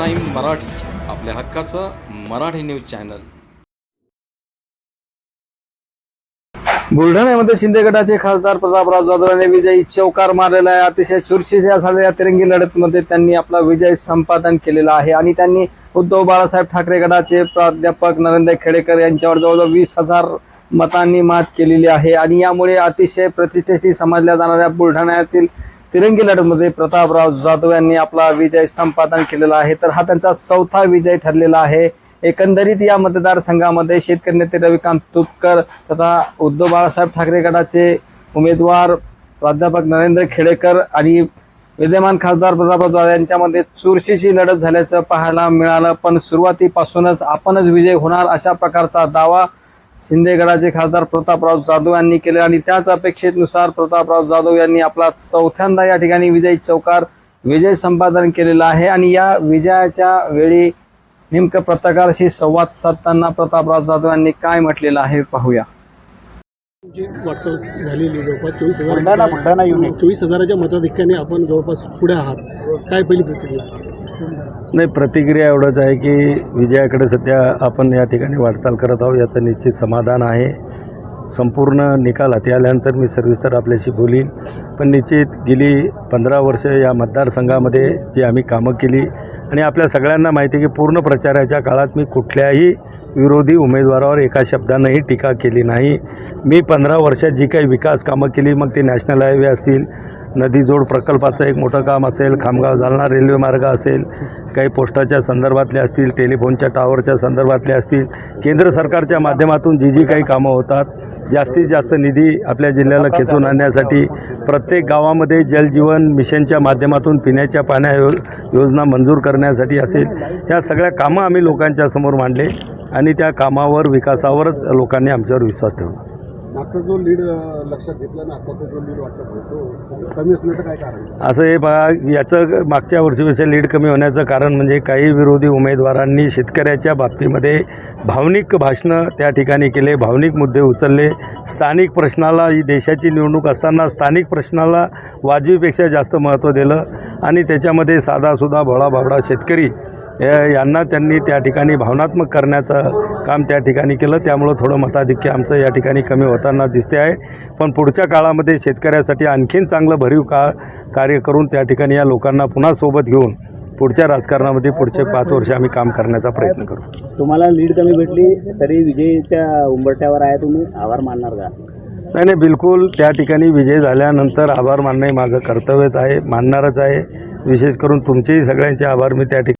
Time Marathi आपल्या हक्काचं Marathi news channel. बुलढाण्यामध्ये शिंदे गटाचे खासदार प्रतापराव जाधव यांनी विजयी चौकार मारलेला आहे. अतिशय चुरशीच्या झालेल्या तिरंगी लढतमध्ये त्यांनी आपला विजय संपादन केलेला आहे. आणि त्यांनी उद्धव बाळासाहेब ठाकरे गटाचे प्राध्यापक नरेंद्र खेडेकर यांच्यावर जवळजवळ वीस हजार मतांनी मात केलेली आहे. आणि यामुळे अतिशय प्रतिष्ठेशी समजल्या जाणाऱ्या बुलढाण्यातील तिरंगी लढतमध्ये प्रतापराव जाधव यांनी आपला विजय संपादन केलेला आहे. तर हा त्यांचा चौथा विजय ठरलेला आहे. एकंदरीत या मतदारसंघामध्ये शेतकरी नेते रविकांत तुपकर तथा उद्धव बाळासाहेब ठाकरे गटाचे उमेदवार प्राध्यापक नरेंद्र खेडेकर आणि विद्यमान खासदार प्रतापराव जाधव यांच्यामध्ये चुरशीची लढत झाल्याचं पाहायला मिळालं. पण सुरुवातीपासूनच आपणच विजय होणार अशा प्रकारचा दावा शिंदेगडाचे खासदार प्रतापराव जाधव यांनी केले आणि त्याच अपेक्षेनुसार प्रतापराव जाधव यांनी आपला चौथ्यांदा या ठिकाणी विजय चौकार विजय संपादन केलेला आहे. आणि या विजयाच्या वेळी नेमकं पत्रकाराशी संवाद साधताना प्रतापराव जाधव यांनी काय म्हटलेलं आहे पाहूया. जी वाटचाल झालेली जवळपास चोवीस बुलढाणा बुलढाणा हजार युनिट चोवीस हजाराच्या मताधिक्याने आपण जवळपास पुढे आहात. काय पहिली प्रतिक्रिया? नाही प्रतिक्रिया एवढंच आहे की विजयाकडे सध्या आपण या ठिकाणी वाटचाल करत आहोत याचं निश्चित समाधान आहे. संपूर्ण निकाल हाती आल्यानंतर मी सविस्तर आपल्याशी बोलीन. पण निश्चित गेली पंधरा वर्ष या मतदारसंघामध्ये जी आम्ही कामं केली आणि आपल्या सगळ्यांना माहिती आहे की पूर्ण प्रचाराच्या काळात मी कुठल्याही विरोधी उमेदवारावर एका शब्दानंही टीका केली नाही. मी पंधरा वर्षात जी काही विकास कामं केली मग ते नॅशनल हायवे असतील नदीजोड प्रकल्पाचं एक मोठं काम असेल खामगाव जालना रेल्वे मार्ग असेल काही पोस्टाच्या संदर्भातले असतील टेलिफोनच्या टावरच्या संदर्भातले असतील केंद्र सरकारच्या माध्यमातून जी जी काही कामं होतात जास्तीत जास्त निधी आपल्या जिल्ह्याला खेचून आणण्यासाठी प्रत्येक गावामध्ये जलजीवन मिशनच्या माध्यमातून पिण्याच्या पाण्या यो योजना मंजूर करण्यासाठी असेल या सगळ्या कामं आम्ही लोकांच्या समोर मांडले. आणि त्या कामावर विकासावरच लोकांनी आमच्यावर विश्वास ठेवला. मागचा जो लीड लक्षात घेतला ना आताचा जो लीड वाटत होतो कमी असण्याचं काय कारण? असं हे बघा याचं मागच्या वर्षीपेक्षा लीड कमी होण्याचं कारण म्हणजे काही विरोधी उमेदवारांनी शेतकऱ्याच्या बाबतीमध्ये भावनिक भाषणं त्या ठिकाणी केले भावनिक मुद्दे उचलले. स्थानिक प्रश्नाला ही देशाची निवडणूक असताना स्थानिक प्रश्नाला वाजवीपेक्षा जास्त महत्त्व दिलं. आणि त्याच्यामध्ये साधासुधा भोळा भाबडा शेतकरी यांना त्यांनी त्या ठिकाणी भावनात्मक करण्याचं काम त्या ठिकाणी केलं. त्यामुळं थोडं मताधिक्य आमचं या ठिकाणी कमी होताना दिसते आहे. पण पुढच्या काळामध्ये शेतकऱ्यासाठी आणखीन चांगलं भरीव का कार्य करून त्या ठिकाणी या लोकांना पुन्हा सोबत घेऊन पुढच्या राजकारणामध्ये पुढचे पाच वर्ष आम्ही काम करण्याचा प्रयत्न करू. तुम्हाला लीड कमी भेटली तरी विजयीच्या उंबरट्यावर आहे तुम्ही आभार मानणार का? नाही नाही बिलकुल. त्या ठिकाणी विजय झाल्यानंतर आभार मानणे माझं कर्तव्यच आहे मानणारच आहे. विशेष करून तुमचेही सगळ्यांचे आभार. मी त्या ठिकाणी